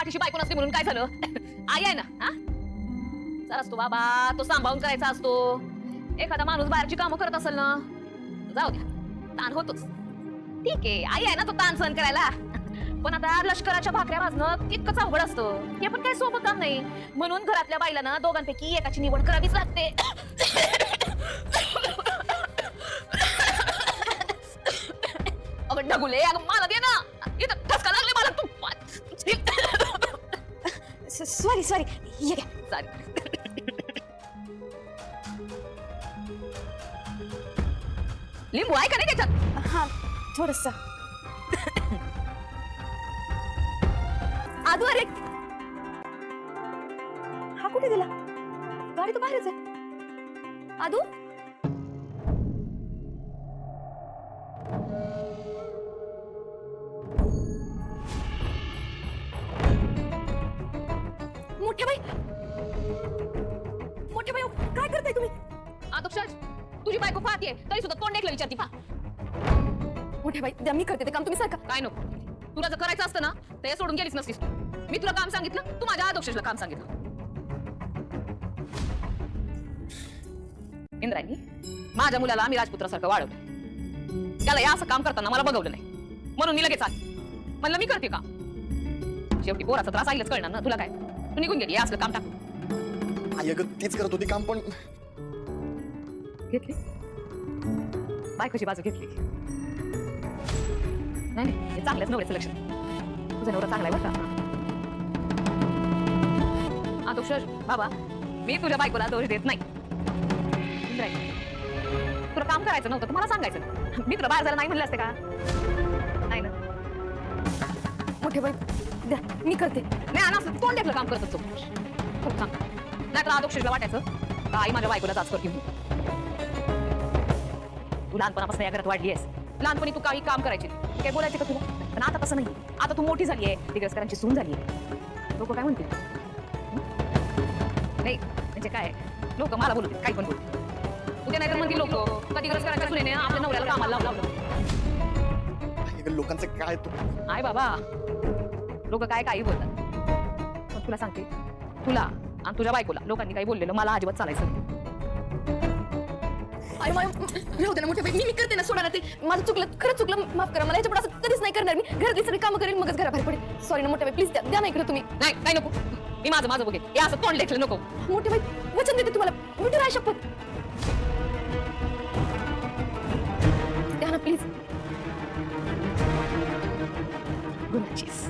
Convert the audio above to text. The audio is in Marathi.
पाठीशी बायको नसली म्हणून काय झालं? आई आहे ना हा? जरा असतो बाबा तो सांभाळून करायचा असतो. एखादा माणूस बाहेरची कामं करत असेल ना जाऊ द्या ताण होतोच. ठीक आहे आई आहे ना तो ताण सहन करायला. पण आता लष्कराच्या भाकऱ्या भाजणं तितकंच अवघड असतं. हे पण काही सोपं काम नाही. म्हणून घरातल्या बाईला ना दोघांपैकी एकाची निवड करावीच लागते. अगं ढगुले सॉरी सॉरी ये घ्या चालेल लिंबू आहे का नाही त्याच्यात. हा थोडस. आदू अरे हा कुठे दिला गाडी तर बाहेरच आहे. आदू? तुझी बायको पाहते तरी सुद्धा तोंड ऐकलं विचारती पा मोठे बाई द्या मी करते ते काम तुम्ही सारखा. काय नको. तुला जर करायचं असतं ना तर हे सोडून गेलीच नसतीस तू. मी तुला काम सांगितलं तू माझ्या अध्यक्षला काम सांगितलं. इंद्राणी माझ्या मुलाला आम्ही राजपुत्रासारखं वाढवलं त्याला या असं काम करताना मला बघवलं नाही. म्हणून मी लगेच आले. म्हणलं मी करते का शेवटी पोराचा त्रास आईलाच कळणार ना तुला काय? तू निघून गेली असलं काम टाक आई अगं तीच करत होती काम पण घेतली? बायकोची बाजू घेतली. नाही नाही हे चांगल्याच नवऱ्याचं लक्ष तुझा नवरा चांगला आहे बरं का? आदोक्ष बाबा मी तुझ्या बायकोला दोष देत नाही. तुला काम करायचं नव्हतं तुम्हाला सांगायचं. मी तुला बाहेर जायला नाही म्हणलं असते का? नाही ना. मोठे बाई द्या मी करते. नाही आणि असं. कोण देखलं काम करत असतो. खूप सांग नाही तर आदोक्षला वाटायचं आई माझ्या बायकोला जाच करते लहानपणापासून या घरात वाढली आहेस. लहानपणी तू काही काम करायची. काय बोलायचे का तुला? पण आता तसं नाही आता तू मोठी झाली आहे. दिग्रसकरांची सून झाली आहे. लोक काय म्हणतील? नाही म्हणजे काय? लोक मला बोलतील काही पण बोलतील उद्या नाही तर म्हणतील लोक कधी दिग्रसकरांच्या सुनेने आपल्या नवऱ्याला कामाला लावलं लोकांचं काय तू? आय बाबा लोक काय काही बोलतात. पण तुला सांगते तुला आणि तुझ्या बायकोला लोकांनी काही बोललेलं मला अजिबात चालायचं. अरे मला राहू दे ना मोठे बाई मी मी करते ना सोडा ना ते. माझं चुकलं खरंच चुकलं माफ करा मला याच्यापुढे असं कधीच नाही करणार मी. घरातली सगळी कामं करेन मगच घराबाहेर पडेल. सॉरी ना मोठे बाई प्लीज द्या द्या ना इकडे तुम्ही. नाही काय नको. मी माझं माझं बघेन. हे असं तोंड लेखलं नको. मोठे बाई वचन देते तुम्हाला. मोठे राय शपथ. द्या ना प्लीज गुणाचीस.